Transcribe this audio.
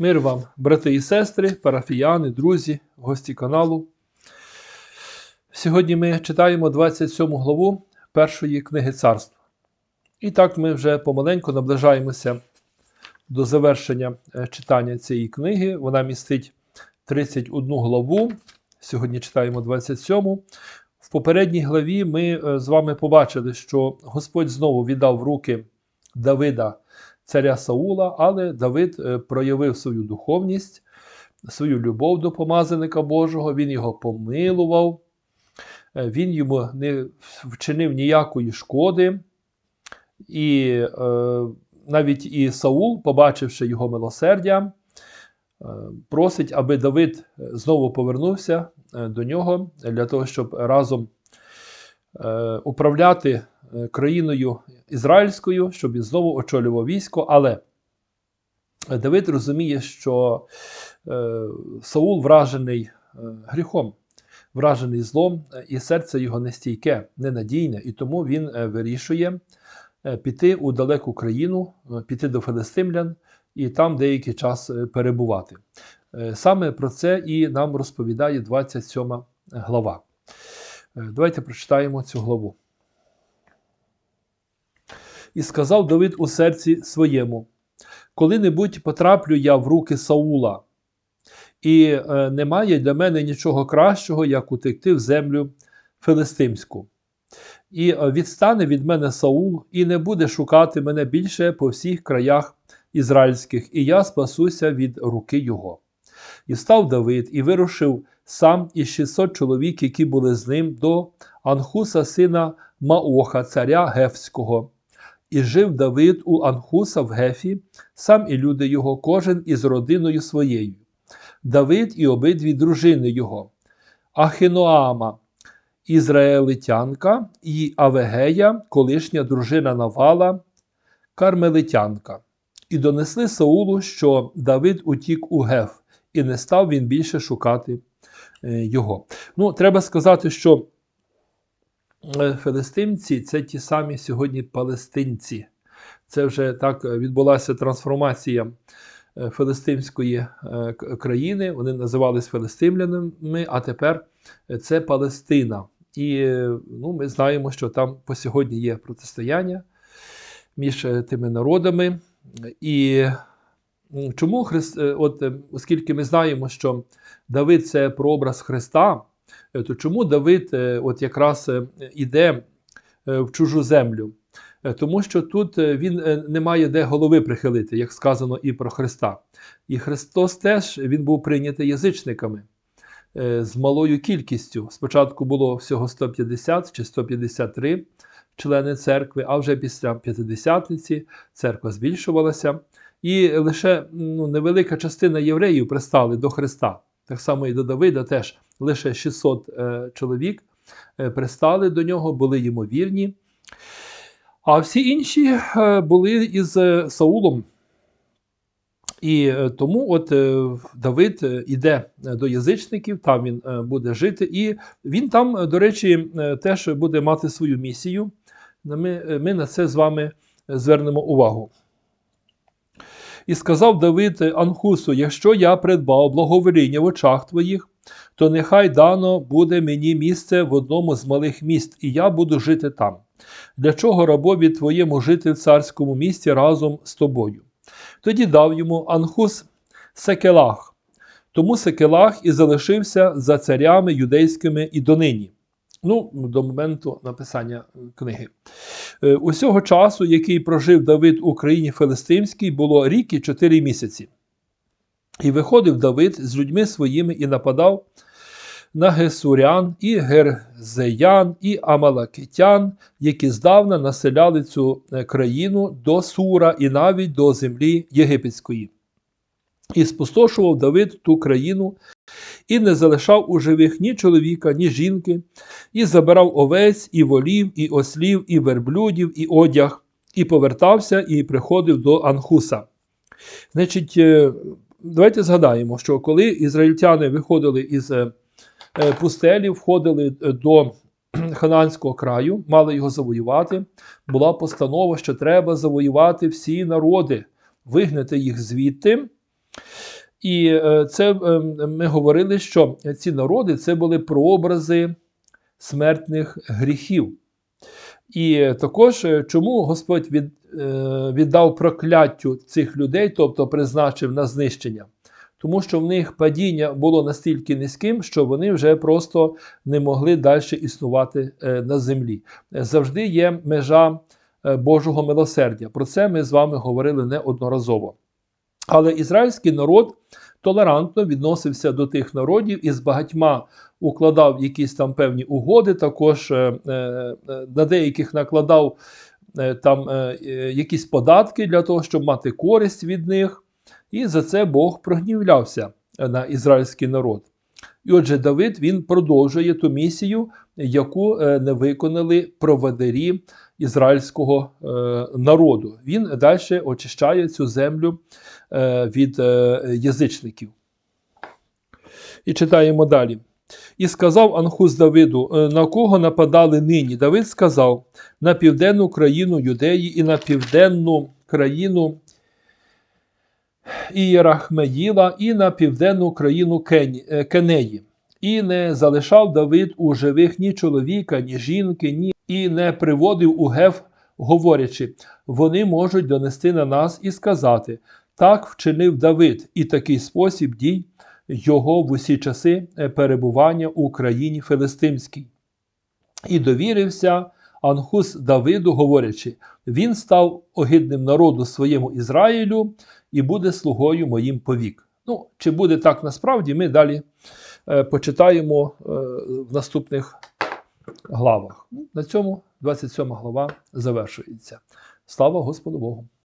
Мир вам, брати і сестри, парафіяни, друзі, гості каналу. Сьогодні ми читаємо 27 главу першої книги царства. І так ми вже помаленьку наближаємося до завершення е, читання цієї книги. Вона містить 31 главу. Сьогодні читаємо 27. В попередній главі ми е, з вами побачили, що Господь знову віддав в руки Давида царя Саула, але Давид е, проявив свою духовність, свою любов до помазаника Божого, він його помилував, е, він йому не вчинив ніякої шкоди. І е, навіть і Саул, побачивши його милосердя, е, просить, аби Давид знову повернувся е, до нього для того, щоб разом е, управляти е, країною ізраїльською, щоб він знову очолював військо. Але Давид розуміє, що е, Саул вражений е, гріхом, вражений злом, е, і серце його нестійке, ненадійне, і тому він е, вирішує е, піти у далеку країну, е, піти до филистимлян і там деякий час е, перебувати. Е, Саме про це і нам розповідає 27 глава. Е, Давайте прочитаємо цю главу. І сказав Давид у серці своєму: Коли-небудь потраплю я в руки Саула, і е, немає для мене нічого кращого, як утекти в землю филистимську. І е, відстане від мене Саул, і не буде шукати мене більше по всіх краях ізраїльських, і я спасуся від руки його. І став Давид і вирушив сам із 600 чоловік, які були з ним, до Анхуса, сина Маоха, царя Гефського. І жив Давид у Анхуса в Гефі, сам і люди його, кожен із родиною своєю. Давид і обидві дружини його, Ахіноама, ізраїлитянка, і Авегея, колишня дружина Навала, кармелитянка. І донесли Саулу, що Давид утік у Геф, і не став він більше шукати е, його. Ну, треба сказати, що филистимці це ті самі сьогодні палестинці. Це вже так е, відбулася трансформація е, филистимської е, країни. Вони називались филистимлянами, а тепер е, це Палестина. І е, ну, ми знаємо, що там по сьогодні є протистояння між е, тими народами. І чому Христ, е, от, е, оскільки ми знаємо, що Давид це прообраз Христа, е, то чому Давид е, от якраз е, іде е, в чужу землю? Е, Тому що тут е, він е, не має де голови прихилити, як сказано і про Христа. І Христос теж він був прийнятий язичниками е, з малою кількістю. Спочатку було всього 150 чи 153 члени церкви, а вже після п'ятидесятниці церква збільшувалася. І лише ну, невелика частина євреїв пристали до Христа. Так само і до Давида теж лише 600 е, чоловік е, пристали до нього, були йому вірні. А всі інші е, були із Саулом. І тому от Давид іде до язичників, там він буде жити, і він там, до речі, теж буде мати свою місію. Ми, ми на це з вами звернемо увагу. І сказав Давид Анхусу: Якщо я придбав благовоління в очах твоїх, то нехай дано буде мені місце в одному з малих міст, і я буду жити там. Для чого рабові твоєму жити в царському місті разом з тобою? Тоді дав йому Анхус Секелах. Тому Секелах і залишився за царями юдейськими і донині. Ну, до моменту написання книги. Е, Усього часу, який прожив Давид у країні Филистимській, було рік і чотири місяці. І виходив Давид з людьми своїми і нападав на Гесурян, і Герзеян, і Амалакитян, які здавна населяли цю е, країну до Сура і навіть до землі єгипетської. І спустошував Давид ту країну, і не залишав у живих ні чоловіка, ні жінки, і забирав овець, і волів, і ослів, і верблюдів, і одяг, і повертався, і приходив до Анхуса. Значить, е, давайте згадаємо, що коли ізраїльтяни виходили із е, е, пустелі, входили до Хананського краю, мали його завоювати, була постанова, що треба завоювати всі народи, вигнати їх звідти І це ми говорили, що ці народи це були прообрази смертних гріхів. І також е, чому Господь від, е, віддав прокляттю цих людей, тобто призначив на знищення? Тому що в них падіння було настільки низьким, що вони вже просто не могли далі існувати е, на землі. Завжди є межа Божого милосердя. Про це ми з вами говорили неодноразово. Але ізраїльський народ толерантно відносився до тих народів і з багатьма укладав якісь там певні угоди, також е, е, е, на деяких накладав там якісь податки для того, щоб мати користь від них. І за це Бог прогнівлявся на ізраїльський народ. І отже, Давид він продовжує ту місію, яку е, не виконали проводирі ізраїльського е, народу. Він далі очищає цю землю е, від язичників. І читаємо далі. І сказав Анхус Давиду, «Е, на кого нападали нині? Давид сказав: на південну країну Юдеї і на південну країну Ієрахмеїла, і на південну країну Кенеї. І не залишав Давид у живих ні чоловіка, ні жінки, ні і не приводив у Геф, говорячи: вони можуть донести на нас і сказати: так вчинив Давид, і такий спосіб дій його в усі часи е, перебування у країні Филистимській. І довірився Анхус Давиду, говорячи: він став огидним народу своєму Ізраїлю і буде слугою моїм повік. Ну, чи буде так насправді, ми далі почитаємо е, в наступних главах. На цьому 27 глава завершується. Слава Господу Богу!